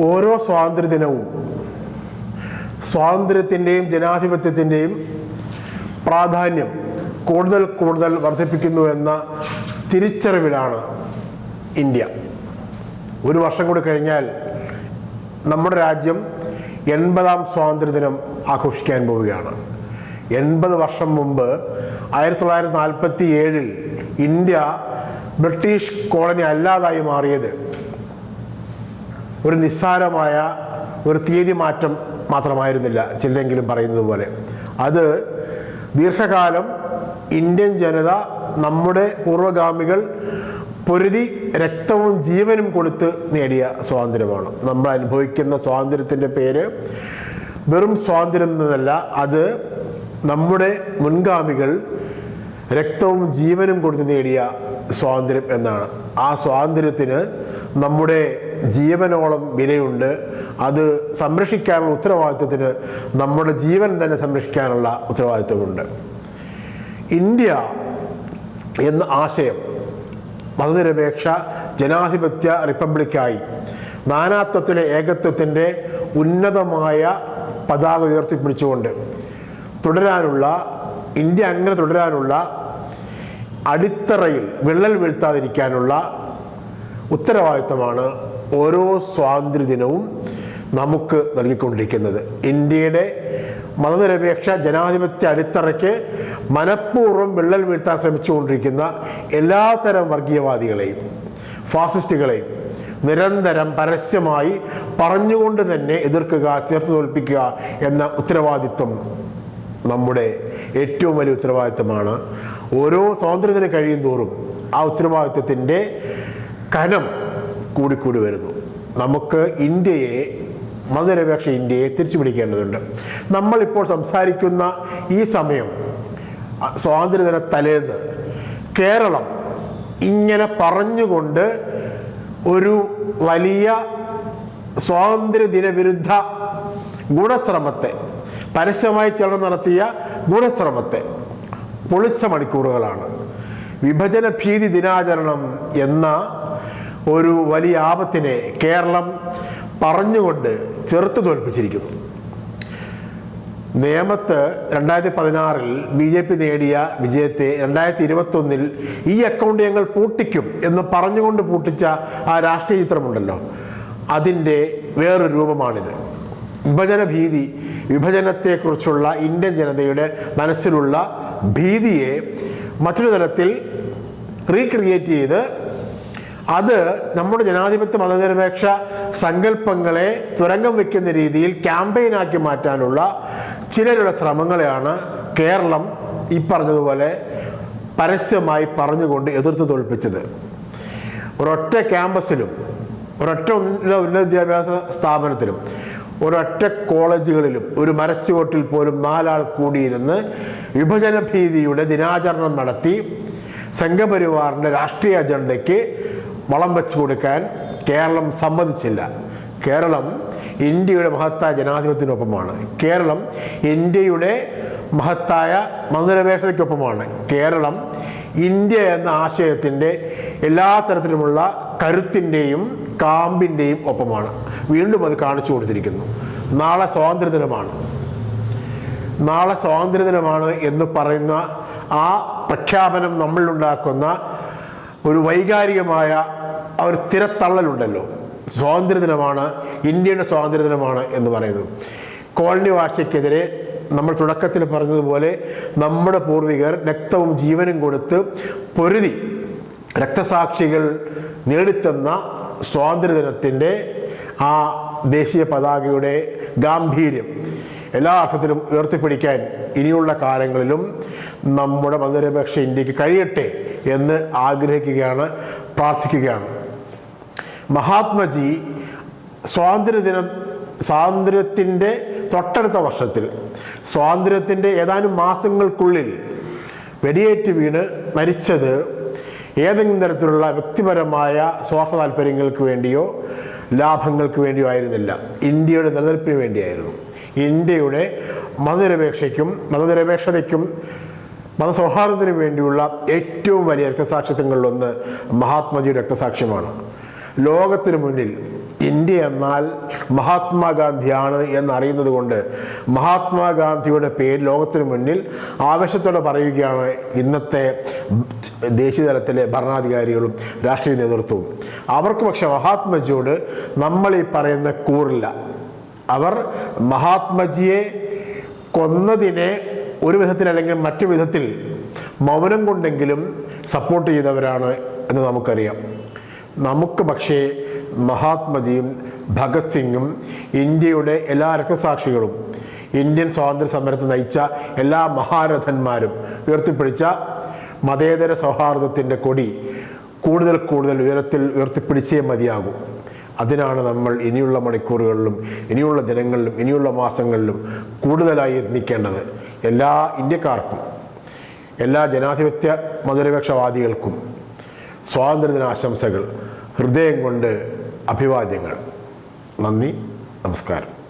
ഓരോ സ്വാതന്ത്ര്യ ദിനവും സ്വാതന്ത്ര്യത്തിന്റെയും ജനാധിപത്യത്തിന്റെയും പ്രാധാന്യം കൂടുതൽ കൂടുതൽ വർദ്ധിപ്പിക്കുന്നു എന്ന തിരിച്ചറിവിലാണ് ഇന്ത്യ. ഒരു വർഷം കൂടി കഴിഞ്ഞാൽ നമ്മുടെ രാജ്യം എൺപതാം സ്വാതന്ത്ര്യദിനം ആഘോഷിക്കാൻ പോവുകയാണ്. എൺപത് വർഷം മുമ്പ് ആയിരത്തി തൊള്ളായിരത്തി നാൽപ്പത്തി ഏഴിൽ ഇന്ത്യ ബ്രിട്ടീഷ് കോളനി അല്ലാതായി മാറിയത് ഒരു നിസ്സാരമായ ഒരു തീയതി മാറ്റം മാത്രമായിരുന്നില്ല ചിലരെങ്കിലും പറയുന്നത് പോലെ. അത് ദീർഘകാലം ഇന്ത്യൻ ജനത നമ്മുടെ പൂർവഗാമികൾ പൊരുതി രക്തവും ജീവനും കൊടുത്ത് നേടിയ സ്വാതന്ത്ര്യമാണ്. നമ്മൾ അനുഭവിക്കുന്ന സ്വാതന്ത്ര്യത്തിന്റെ പേര് വെറും സ്വാതന്ത്ര്യം എന്നല്ല അത് നമ്മുടെ മുൻഗാമികൾ രക്തവും ജീവനും കൊടുത്ത് നേടിയ സ്വാതന്ത്ര്യം എന്നാണ്. ആ സ്വാതന്ത്ര്യത്തിന് നമ്മുടെ ജീവനോളം വിലയുണ്ട്. അത് സംരക്ഷിക്കാനുള്ള ഉത്തരവാദിത്വത്തിന് നമ്മുടെ ജീവൻ തന്നെ സംരക്ഷിക്കാനുള്ള ഉത്തരവാദിത്വമുണ്ട് ഇന്ത്യ എന്ന ആശയം മതനിരപേക്ഷ ജനാധിപത്യ റിപ്പബ്ലിക്കായി നാനാത്വത്തിലെ ഏകത്വത്തിന്റെ ഉന്നതമായ പതാക ഉയർത്തിപ്പിടിച്ചുകൊണ്ട് തുടരാനുള്ള ഇന്ത്യ അങ്ങനെ തുടരാനുള്ള അടിത്തറയിൽ വിള്ളൽ വീഴ്ത്താതിരിക്കാനുള്ള ഉത്തരവാദിത്തമാണ് ഓരോ സ്വാതന്ത്ര്യ ദിനവും നമുക്ക് നൽകിക്കൊണ്ടിരിക്കുന്നത്. ഇന്ത്യയുടെ മതനിരപേക്ഷ ജനാധിപത്യ അടിത്തറയ്ക്ക് മനഃപൂർവം വിള്ളൽ വീഴ്ത്താൻ ശ്രമിച്ചുകൊണ്ടിരിക്കുന്ന എല്ലാത്തരം വർഗീയവാദികളെയും ഫാസിസ്റ്റുകളെയും നിരന്തരം പരസ്യമായി പറഞ്ഞുകൊണ്ട് തന്നെ എതിർക്കുക ചേർത്ത് തോൽപ്പിക്കുക എന്ന ഉത്തരവാദിത്വം നമ്മുടെ ഏറ്റവും വലിയ ഉത്തരവാദിത്വമാണ്. ഓരോ സ്വാതന്ത്ര്യത്തിന് കഴിയും തോറും ആ ഉത്തരവാദിത്വത്തിന്റെ കനം കൂടിക്കൂടി വരുന്നു. നമുക്ക് ഇന്ത്യയെ മതനിരപേക്ഷ ഇന്ത്യയെ തിരിച്ചു പിടിക്കേണ്ടതുണ്ട് നമ്മളിപ്പോൾ സംസാരിക്കുന്ന ഈ സമയം സ്വാതന്ത്ര്യദിന തലേന്ന് കേരളം ഇങ്ങനെ പറഞ്ഞുകൊണ്ട് ഒരു വലിയ സ്വാതന്ത്ര്യദിന വിരുദ്ധ ഗുണശ്രമത്തെ പരസ്യമായി ചിലർ നടത്തിയ ഗുണശ്രമത്തെ പൊളിച്ച മണിക്കൂറുകളാണ് വിഭജന ഭീതി ദിനാചരണം എന്ന ഒരു വലിയ ആപത്തിനെ കേരളം പറഞ്ഞുകൊണ്ട് ചെറുത്തു തോൽപ്പിച്ചിരിക്കുന്നു. നേമത്ത് രണ്ടായിരത്തി പതിനാറിൽ ബി ജെ പി നേടിയ വിജയത്തെ രണ്ടായിരത്തി ഇരുപത്തൊന്നിൽ ഈ അക്കൗണ്ട് ഞങ്ങൾ പൂട്ടിക്കും എന്ന് പറഞ്ഞുകൊണ്ട് പൂട്ടിച്ച ആ രാഷ്ട്രീയ ചിത്രമുണ്ടല്ലോ. അതിന്റെ വേറൊരു രൂപമാണിത്. വിഭജന ഭീതി വിഭജനത്തെക്കുറിച്ചുള്ള ഇന്ത്യൻ ജനതയുടെ മനസ്സിലുള്ള ഭീതിയെ മറ്റൊരു തലത്തിൽ റീക്രിയേറ്റ് ചെയ്ത് അത് നമ്മുടെ ജനാധിപത്യ മതനിരപേക്ഷ സങ്കല്പങ്ങളെ തുരങ്കം വയ്ക്കുന്ന രീതിയിൽ ക്യാമ്പയിനാക്കി മാറ്റാനുള്ള ചിലരുടെ ശ്രമങ്ങളെയാണ് കേരളം ഈ പറഞ്ഞതുപോലെ പരസ്യമായി പറഞ്ഞുകൊണ്ട് എതിർത്ത് തോൽപ്പിച്ചത്. ഒരൊറ്റ ക്യാമ്പസിലും ഒരൊറ്റ ഉന്നത ഉന്നത വിദ്യാഭ്യാസ സ്ഥാപനത്തിലും ഒരൊറ്റ കോളേജുകളിലും ഒരു മരച്ചുവട്ടിൽ പോലും നാലാൾ കൂടിയിരുന്ന് വിഭജന ഭീതിയുടെ ദിനാചരണം നടത്തി സംഘപരിവാറിന്റെ രാഷ്ട്രീയ അജണ്ടയ്ക്ക് വളം വെച്ചു കൊടുക്കാൻ കേരളം സമ്മതിച്ചില്ല. കേരളം ഇന്ത്യയുടെ മഹത്തായ ജനാധിപത്യത്തിനൊപ്പമാണ്. കേരളം ഇന്ത്യയുടെ മഹത്തായ മന്ദിരപേക്ഷതയ്ക്കൊപ്പമാണ് കേരളം ഇന്ത്യ എന്ന ആശയത്തിന്റെ എല്ലാ തരത്തിലുമുള്ള കരുത്തിന്റെയും കാമ്പിന്റെയും ഒപ്പമാണ്. വീണ്ടും അത് കാണിച്ചു കൊടുത്തിരിക്കുന്നു. നാളെ സ്വാതന്ത്ര്യദിനമാണ്. നാളെ സ്വാതന്ത്ര്യദിനമാണ് എന്ന് പറയുന്ന ആ പ്രഖ്യാപനം നമ്മളിലുണ്ടാക്കുന്ന ഒരു വൈകാരികമായ ഒരു തിരത്തള്ളലുണ്ടല്ലോ. സ്വാതന്ത്ര്യ ദിനമാണ് ഇന്ത്യയുടെ സ്വാതന്ത്ര്യ ദിനമാണ് എന്ന് പറയുന്നത്. കോളനി വാഴ്ചയ്ക്കെതിരെ നമ്മൾ തുടക്കത്തിൽ പറഞ്ഞതുപോലെ നമ്മുടെ പൂർവികർ രക്തവും ജീവനും കൊടുത്ത് പൊരുതി രക്തസാക്ഷികൾ നേടിത്തന്ന സ്വാതന്ത്ര്യദിനത്തിന്റെ ആ ദേശീയ പതാകയുടെ ഗാംഭീര്യം എല്ലാ അർത്ഥത്തിലും ഉയർത്തിപ്പിടിക്കാൻ ഇനിയുള്ള കാലങ്ങളിലും നമ്മുടെ മതനിരപേക്ഷ ഇന്ത്യയ്ക്ക് കഴിയട്ടെ എന്ന് ആഗ്രഹിക്കുകയാണ് പ്രാർത്ഥിക്കുകയാണ്. മഹാത്മജി സ്വാതന്ത്ര്യദിനം സ്വാതന്ത്ര്യത്തിന്റെ തൊട്ടടുത്ത വർഷത്തിൽ സ്വാതന്ത്ര്യത്തിന്റെ ഏതാനും മാസങ്ങൾക്കുള്ളിൽ വെടിയേറ്റ് വീണ് മരിച്ചത് ഏതെങ്കിലും തരത്തിലുള്ള വ്യക്തിപരമായ സ്വാർത്ഥ താല്പര്യങ്ങൾക്ക് വേണ്ടിയോ ലാഭങ്ങൾക്ക് വേണ്ടിയോ ആയിരുന്നില്ല. ഇന്ത്യയുടെ നിലനിൽപ്പിന് വേണ്ടിയായിരുന്നു. ഇന്ത്യയുടെ മതനിരപേക്ഷയ്ക്കും മതനിരപേക്ഷതയ്ക്കും മതസൗഹാർദ്ദത്തിന് വേണ്ടിയുള്ള ഏറ്റവും വലിയ രക്തസാക്ഷിത്വങ്ങളിലൊന്ന് മഹാത്മജിയുടെ രക്തസാക്ഷ്യമാണ്. ലോകത്തിന് മുന്നിൽ ഇന്ത്യ എന്നാൽ മഹാത്മാഗാന്ധിയാണ് എന്നറിയുന്നത് കൊണ്ട് മഹാത്മാഗാന്ധിയുടെ പേര് ലോകത്തിന് മുന്നിൽ ആവേശത്തോടെ പറയുകയാണ് ഇന്നത്തെ ദേശീയ തലത്തിലെ ഭരണാധികാരികളും രാഷ്ട്രീയ നേതൃത്വവും. അവർക്ക് പക്ഷെ മഹാത്മജിയോട് നമ്മൾ ഈ പറയുന്ന കൂറില്ല. അവർ മഹാത്മജിയെ കൊന്നതിനെ ഒരു വിധത്തിൽ അല്ലെങ്കിൽ മറ്റു വിധത്തിൽ മൗനം കൊണ്ടെങ്കിലും സപ്പോർട്ട് ചെയ്തവരാണ് എന്ന് നമുക്കറിയാം. നമുക്ക് പക്ഷേ മഹാത്മജിയും ഭഗത് സിംഗും ഇന്ത്യയുടെ എല്ലാ രക്തസാക്ഷികളും ഇന്ത്യൻ സ്വാതന്ത്ര്യ സമരത്തെ നയിച്ച എല്ലാ മഹാരഥന്മാരും ഉയർത്തിപ്പിടിച്ച മതേതര സൗഹാർദ്ദത്തിന്റെ കൊടി കൂടുതൽ കൂടുതൽ ഉയരത്തിൽ ഉയർത്തിപ്പിടിച്ചേ മതിയാകൂ. അതിനാണ് നമ്മൾ ഇനിയുള്ള മണിക്കൂറുകളിലും ഇനിയുള്ള ദിനങ്ങളിലും ഇനിയുള്ള മാസങ്ങളിലും കൂടുതലായി യത്നിക്കേണ്ടത് എല്ലാ ഇന്ത്യക്കാർക്കും എല്ലാ ജനാധിപത്യ മതനിരപേക്ഷവാദികൾക്കും സ്വാതന്ത്ര്യദിന ആശംസകൾ ഹൃദയം കൊണ്ട് അഭിവാദ്യങ്ങൾ. നന്ദി നമസ്കാരം.